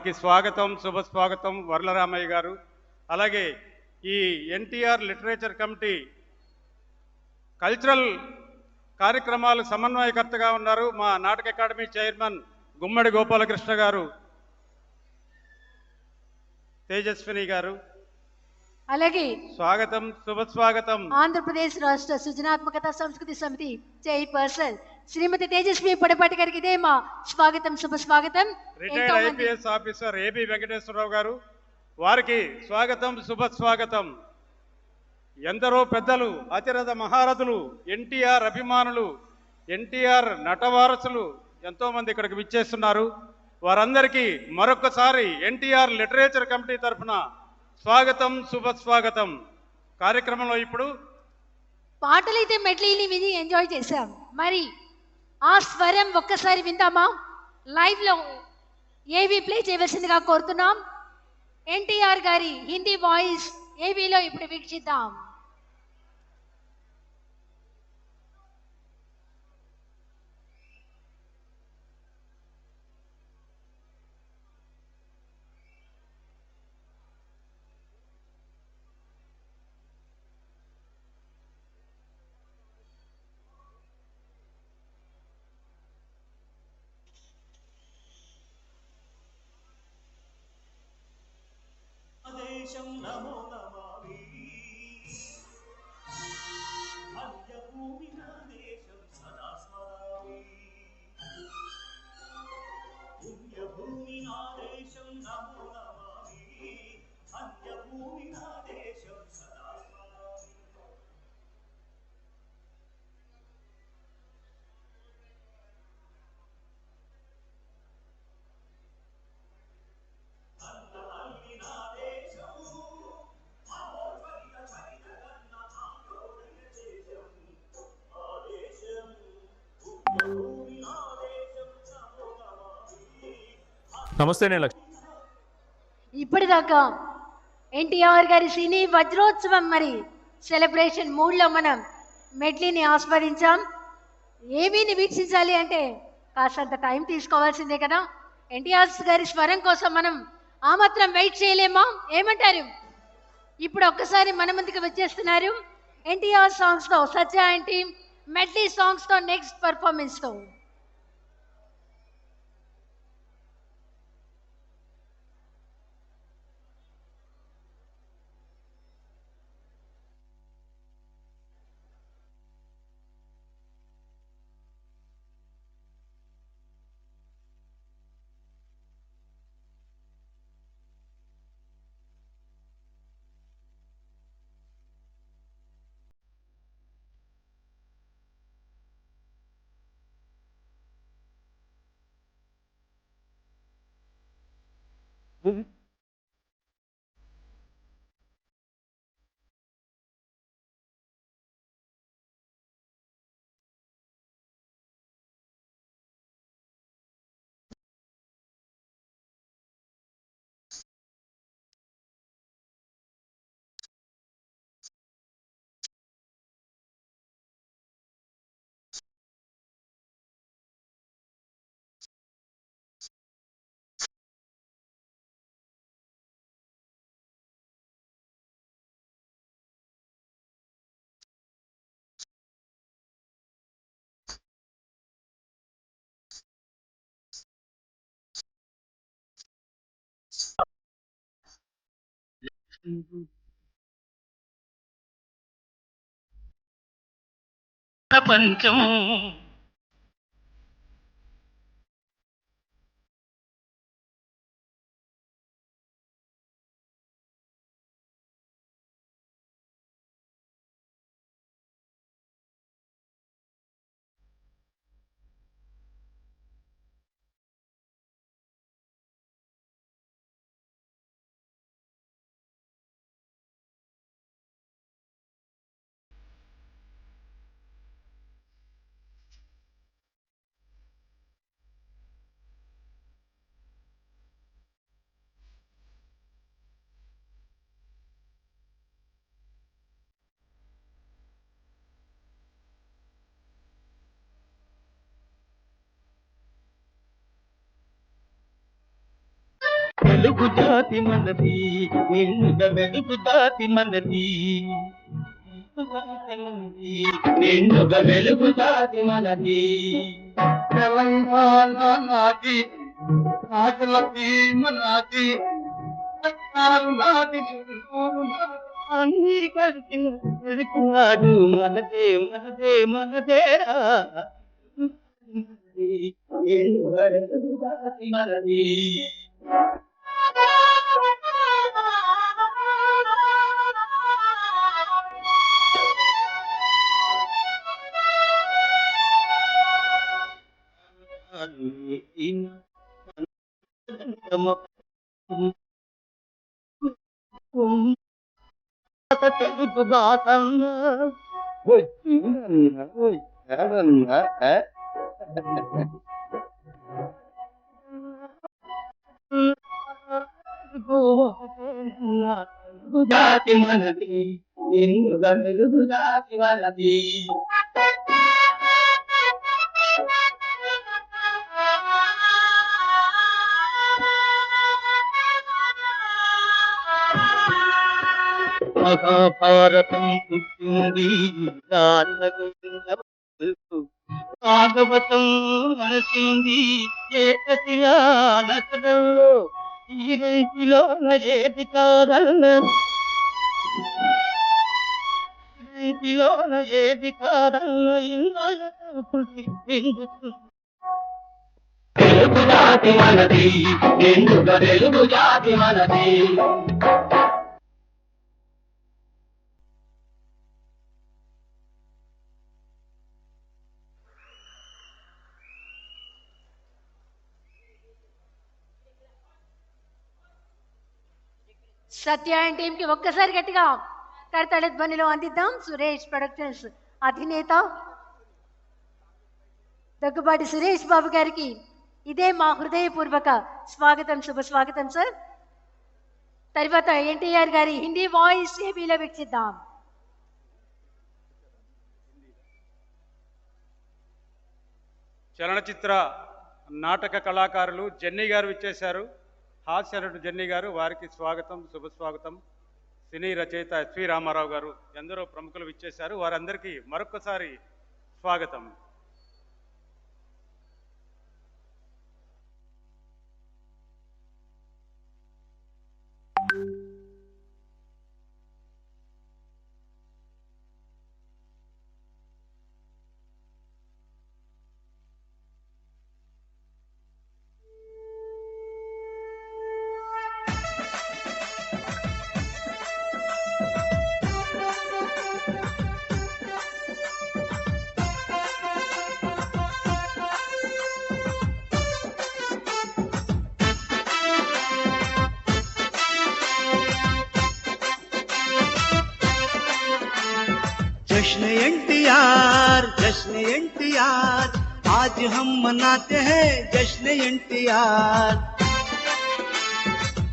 వారికి స్వాగతం శుభ స్వాగతం వరలరామయ్య గారు. అలాగే ఈ ఎన్టీఆర్ లిటరేచర్ కమిటీ కల్చరల్ కార్యక్రమాలు సమన్వయకర్తగా ఉన్నారు మా నాటక అకాడమీ చైర్మన్ గుమ్మడి గోపాలకృష్ణ గారు తేజస్విని గారు. అలాగే స్వాగతం శుభ స్వాగతం ఆంధ్రప్రదేశ్ రాష్ట్ర సృజనాత్మకత సంస్కృతి సమితి చైర్పర్సన్ శ్రీమతి తేజస్వి పొడపాటి గారికి ఇదే మా స్వాగతం శుభ స్వాగతం. Retired IPS officer A B Venkateswara Rao గారు వారికి స్వాగతం శుభ స్వాగతం. ఎందరో పెద్దలు అతిరథ మహారథులు ఎన్టీఆర్ అభిమానులు ఎన్టీఆర్ నటవారసులు ఎంతో మంది ఇక్కడికి విచ్చేస్తున్నారు. వారందరికీ మరొకసారి ఎన్టీఆర్ లిటరేచర్ కమిటీ తరఫున స్వాగతం శుభ స్వాగతం. కార్యక్రమంలో ఇప్పుడు పాటలైతే మెట్లీని విని ఎంజాయ్ చేశాం. మరి ఆ స్వరం ఒక్కసారి విందామా? లైవ్లో ఏవి ప్లే చేయవలసిందిగా కోరుతున్నాం. ఎన్టీఆర్ గారి హిందీ వాయిస్ ఏవీలో ఇప్పుడు వీక్షిద్దాం. దేశం నమో నమామి. ధన్యభూమి నా దేశం సదా స్మరామి. నమస్తే నేను లక్ష్మి ఇప్పటిదాకా ఎన్టీఆర్ గారి సినీ వజ్రోత్సవం మరి సెలబ్రేషన్ మూడ్లో మనం మెడ్లీని ఆస్వాదించాం. ఏమీని వీక్షించాలి అంటే కాస్తంత టైం తీసుకోవాల్సిందే కదా. ఎన్టీఆర్ గారి స్వరం కోసం మనం ఆ మాత్రం వెయిట్ చేయలేమా? ఏమంటారు? ఇప్పుడు ఒక్కసారి మన ముందుకు వచ్చేస్తున్నారు. ఎన్టీఆర్ సాంగ్స్తో సత్య ఆంటీ మెడ్లీ సాంగ్స్తో నెక్స్ట్ పర్ఫార్మెన్స్తో Well, Mm-hmm. ప్రపంచం వెలుగు జాతి మనది నిండ వెలుగు జాతి మనది. నిండుగ వెలుగు జాతి మనది. తెలంగాణ నాది ఆకులకి మనది నాది అన్ని కలిసి వెలుగునాడు మనదే మనదే మనదేరా మనది. వెలుగు జాతి మనది నిన్ను మనది జాతి మనది మహాభారతం పుట్టింది. భాగవతం మనసింది ఈ రైతులో తెలుగు జాతి మనది నిండుగా తెలుగు జాతి మనది. సత్య అండ్ టీంకి ఒక్కసారి గట్టిగా కరతాళ ధ్వనిలో అందిద్దాం. సురేష్ ప్రొడక్షన్స్ అధినేత. దగ్గుబాటి సురేష్ బాబు గారికి ఇదే మా హృదయపూర్వక స్వాగతం శుభ స్వాగతం సార్ తర్వాత ఎన్టీఆర్ గారి హిందీ వాయిస్ ఏబీలో వీక్షిద్దాం. చలనచిత్ర నాటక కళాకారులు జెన్నీ గారు ఇచ్చేశారు హాస్య నటుడు జెన్నీ గారు వారికి స్వాగతం శుభ స్వాగతం సినీ రచయిత ఎస్వి రామారావు గారు ఎందరో ప్రముఖులు ఇచ్చేశారు వారందరికీ మరొకసారి స్వాగతం. जश्न एनटीआर जश्न एनटीआर, आज हम मनाते हैं जश्न एनटीआर।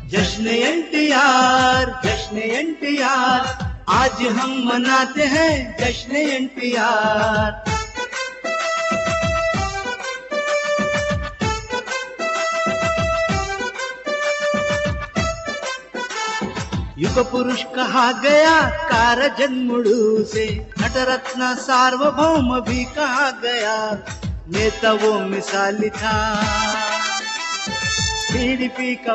जश्न एनटीआर जश्न एनटीआर, आज हम मनाते हैं जश्न एनटीआर। युग पुरुष कहा गया कार जन्मुड़ू से। नटरत्न सार्वभौम भी कहा गया नेता वो मिसाली था। टीडीपी का